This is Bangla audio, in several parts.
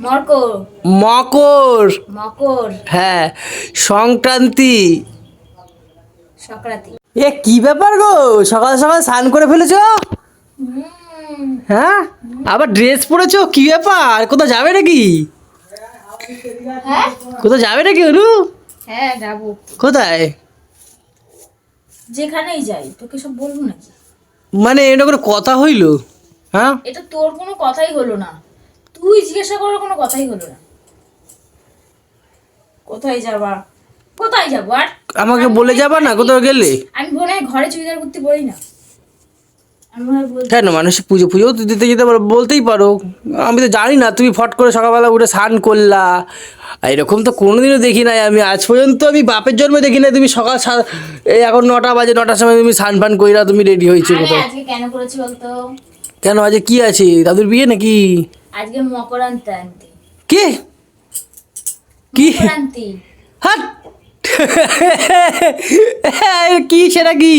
মকর। মকর। মকর। হ্যাঁ সংক্রান্তি। সংক্রান্তি। এ কি ব্যাপার গো? সকাল সকাল স্নান করে ফেলেছো? হ্যাঁ? আবার ড্রেস পরেছো? কি ব্যাপার? কোথাও যাবে নাকি? হ্যাঁ? কোথাও যাবে নাকি অনু? হ্যাঁ যাব। কোথায়? যেখানেই যাই তোকে সব বলব নাকি? মানে এটা কোনো কথা হইল? হ্যাঁ? এটা তোর কোনো কথাই হলো না। তুই জিজ্ঞাসা করার কোনো কথাই হলো না। কোথায় যাবা? কোথায় যাব আর? আমাকে বলে যাবা না কোথাও গেলে? আমি মনে হয় ঘরে চুড়িদার করতে বলি না। কেন? মানুষ পুজো পুজো তো দিতে যেতে পারো বলতেই পারো। আমি তো জানি না তুমি ফট করে সকালবেলা উঠে স্নান করলা। এরকম তো কোনোদিনও দেখি নাই আমি। আজ পর্যন্ত আমি বাপের জন্মে দেখি নাই তুমি সকাল এই এখন নটা বাজে নটার সময় তুমি স্নান ফান কইরা তুমি রেডি হয়েছো কোথাও। কেন করেছি বলতো? কেন আজকে কি আছে? দাদুর বিয়ে নাকি? আজকে মকরান্তি কি? কি? মকরান্তি। হাট! কি সেটা কি?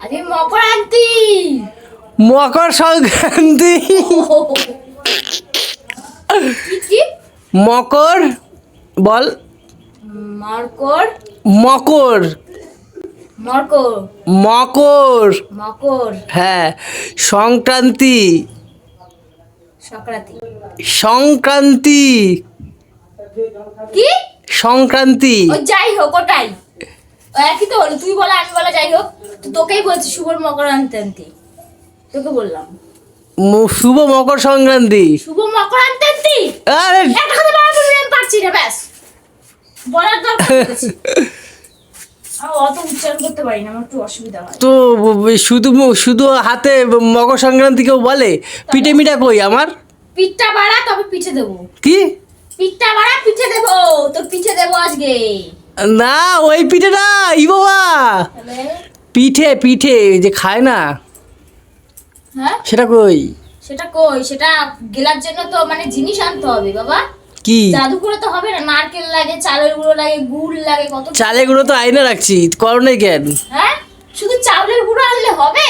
আজকে মকরান্তি। মকর সংক্রান্তি। মকর বল। মকর। মকর। মকর। মকর। মকর। হ্যাঁ সংক্রান্তি। সংক্রান্তি। কি? সংক্রান্তি। যাই হোক ওটাই। একই তো হলো তুই বলা আমি বলা যাই হোক। তো তোকেই বলছি শুভর মকরান্তি তোকে বললাম। শুভ মকর সংক্রান্তি। শুভ মকরান্তি আরে একটা কথা বলা বলবি পারছি না ব্যাস। বলার দরকার তো শুধু শুধু হাতে মকর সংক্রান্তি কেউ বলে? পিঠে মিঠা কই আমার? পিঠটা বাড়া তবে পিঠে দেবো। কি? পিঠটা বাড়া পিঠে দেবো। তোর পিঠে দেবো আজকে। না ওই পিঠে না ই বাবা। পিঠে পিঠে যে খায় না। হ্যাঁ? সেটা কই? সেটা কই? সেটা গেলার জন্য তো মানে জিনিস আনতে হবে বাবা। কি? জাদু করে তো হবে না নারকেল লাগে চালের গুঁড়ো লাগে গুড় লাগে কত চালে গুঁড়ো তো আইনে রাখছি করোনাই কেন? হ্যাঁ? শুধু চাউলের গুঁড়ো আনলে হবে?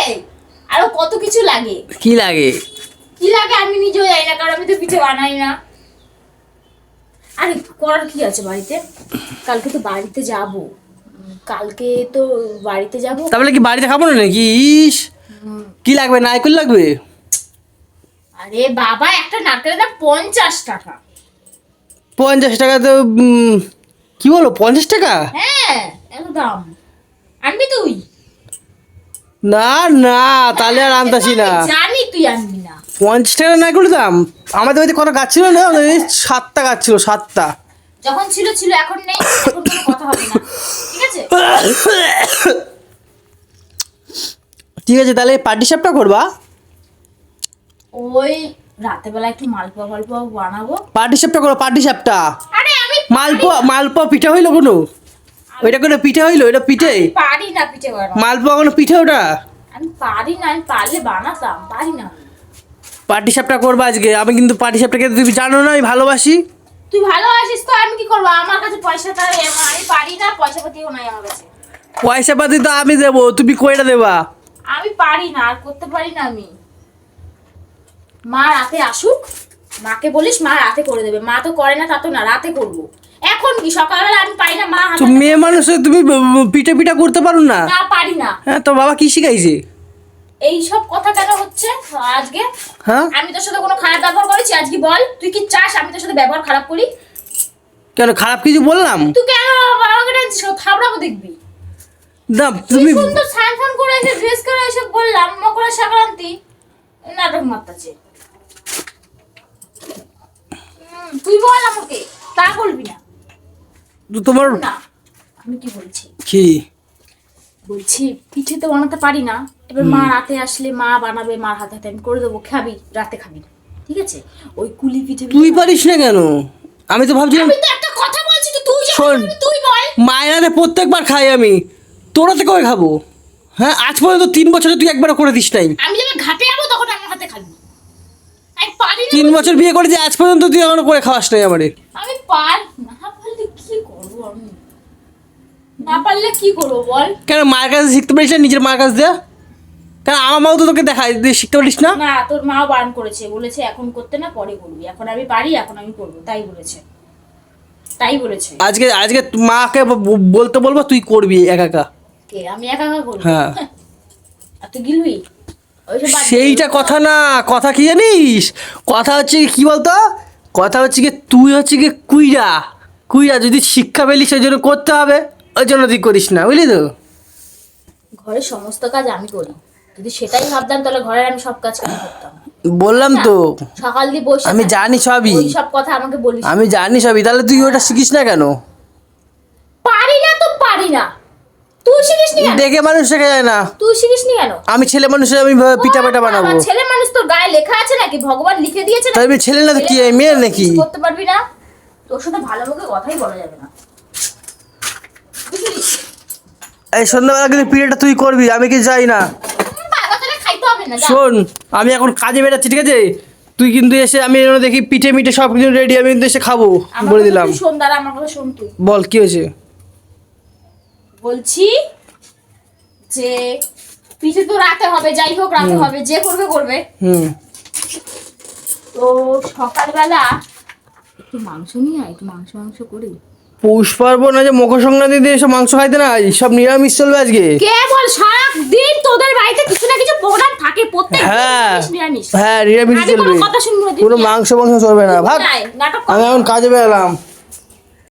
আরও কত কিছু লাগে? কি লাগে? কি লাগে আমি নিজেও জানি না কারণ আমি তো পিঠে বানাই না। আরে করার কি আছে বাড়িতে? কালকে তো বাড়িতে যাব। কালকে তো বাড়িতে যাব। তাহলে কি বাড়িতে খাব না নাকি? ইস কি লাগবে? নারকেল লাগবে? আরে বাবা একটা নারকেলের দাম পঞ্চাশ টাকা। পঞ্চাশ টাকা তো কি বলো পঞ্চাশ টাকা? হ্যাঁ এত দাম আনবি তুই? না না তাহলে আর আনতাছি না। জানি তুই আনবি না। পঞ্চাশ টাকা নারকেল দাম? আমাদের বাড়িতে কত গাছ ছিল না? সাতটা গাছ ছিল সাতটা। যখন ছিল ছিল এখন নেই। এখন কোনো কথা হবে না। ঠিক আছে? ঠিক আছে তাহলে পার্টি করবা। ওই রাতের বেলা একটু মালপোয়া ফালপোয়া বানাবো। পার্টি সাপটা করো পার্টি সাপটা আরে আমি মালপোয়া মালপোয়া পিঠা হইল কোনো? ওইটা কোনো পিঠে হইল? এটা পিঠে? পারি না পিঠে বানাবো মালপোয়া কোনো পিঠে ওটা? আমি পারি না আমি পারলে বানাতাম পারি না। পার্টি সাপটা করবা আজকে। আমি কিন্তু পার্টি সাপটাকে তুমি জানো না আমি ভালোবাসি। তুই ভালো আছিস তো আমি কি করব? আমার কাছে পয়সা তার আমি পারি না পয়সা পাতিও নাই আমার কাছে। পয়সা পাতি তো আমি দেবো তুমি কইটা দেবা। আমি পারি না আর করতে পারি না আমি। মা রাতে আসুক মাকে বলিস মা রাতে করে দেবে। মা তো করে না তা তো না রাতে করব। এখন কি সকালবেলা আমি পারি না মা মেয়ে মানুষ তুমি পিঠে পিঠা করতে পারো না? না পারি না। হ্যাঁ তো বাবা কি শিখাইছে? এই সব কথা কেন হচ্ছে আজকে? হ্যাঁ? আমি তোর সাথে কোনো খারাপ ব্যবহার করেছি? আজকে বল তুই কি চাস আমি তোর সাথে ব্যবহার খারাপ করি? কেন খারাপ কিছু বললাম? তুই কেন আমাকে টানছিস থাবড়াবো দেখবি। না তুমি সুন্দর স্নান ফান করে এসে ড্রেস করে এসে বললাম মকর সংক্রান্তি। নাটক মারতাছে হুম, তুই বল আমাকে তা বলবি না। তোমার না আমি কি বলছি? কি? বলছি পিঠে তো বানাতে পারি না। এবার মা রাতে আসলে মা বানাবে মার হাতে হাতে আমি করে দেবো খাবি রাতে খাবি না। ঠিক আছে? ওই কুলি পিঠে তুই পারিস না কেন? আমি তো ভাবছিলাম আমি তো একটা কথা বলছি তো তুই শোন। তুই বল। মায়েরাতে প্রত্যেকবার খাই আমি। তোরাতে কবে খাব? হ্যাঁ আজ পর্যন্ত তিন বছরে তুই একবারও করে দিস নাই। আমি যখন ঘাটে যাব তখন আমার হাতে খাবি আমি পারি তিন বছর বিয়ে করেছি আজ পর্যন্ত তুই এখনও করে খাওয়াস নাই আমারে। আমি পার না পারলে কি করব আমি? না পারলে কি করব বল? কেন মায়ের কাছে শিখতে পারিস না নিজের মার কাছে দেয়া কেন আমার মাও তো তোকে দেখায় তুই শিখতে পারিস না? না তোর মাও বারণ করেছে বলেছে এখন করতে না পরে করবি। এখন আমি পারি এখন আমি করব তাই বলেছে। তাই বলেছে। আজকে আজকে মাকে বলতে বলব তুই করবি একা একা। কে? আমি একা একা করব? হ্যাঁ। আর তুই গিলবি। সেইটা কথা না কথা কি জানিস? কথা হচ্ছে কি- বলতো? কথা হচ্ছে কি তুই হচ্ছে কি কুইরা। কুইরা যদি শিক্ষা পেলি সেই জন্য করতে হবে। ওই জন্য তুই করিস না বুঝলি তো? ঘরের সমস্ত কাজ আমি করি। যদি সেটাই ভাবতাম তাহলে ঘরের আমি সব কাজ কেন করতাম? বললাম তো। সকাল দিয়ে বসে আমি জানি সবই। সব কথা আমাকে বলিস আমি জানি সবই। তাহলে তুই ওটা শিখিস না কেন? পারি না তো পারি না। তুই শিখিস নি দেখে মানুষ শেখা যায় না। তুই শিখিস নি কেন? আমি ছেলে মানুষের আমি পিঠা পিঠা বানাবো। ছেলে মানুষ তোর গায়ে লেখা আছে নাকি? ভগবান লিখে দিয়েছে তাই আমি ছেলে না তো কি মেয়ে নাকি? করতে পারবি না। তোর সাথে ভালো মুখে কথাই বলা যাবে না। এই সন্ধ্যাবেলা কিন্তু পিঠাটা তুই করবি আমি কি যাই না। শোন আমি এখন কাজে বেরাচ্ছি ঠিক আছে? তুই কিন্তু এসে আমি দেখি পিঠে মিঠে সব কিছু রেডি আমি কিন্তু এসে খাব বলে দিলাম। বল কি হয়েছে? বলছি যে পিঠে তো রাতে হবে যাই হোক রাতে হবে যে করবে করবে। হুম। তো সকালবেলা একটু মাংস নিয়ে আয় একটু মাংস মাংস করি। পৌষ পার্বণ আছে মকর সংক্রান্তি দিয়ে এসব মাংস খাইতে না সব নিরামিষ চলবে আজকে। কে বল সারা দিন তোদের বাড়িতে কিছু না কিছু প্রোগ্রাম থাকে প্রত্যেক হ্যাঁ। নিরামিষ, হ্যাঁ নিরামিষ চলবে। কোনো মাংস মাংস চলবে না। ভাগ। আমি এখন কাজে বেরালাম।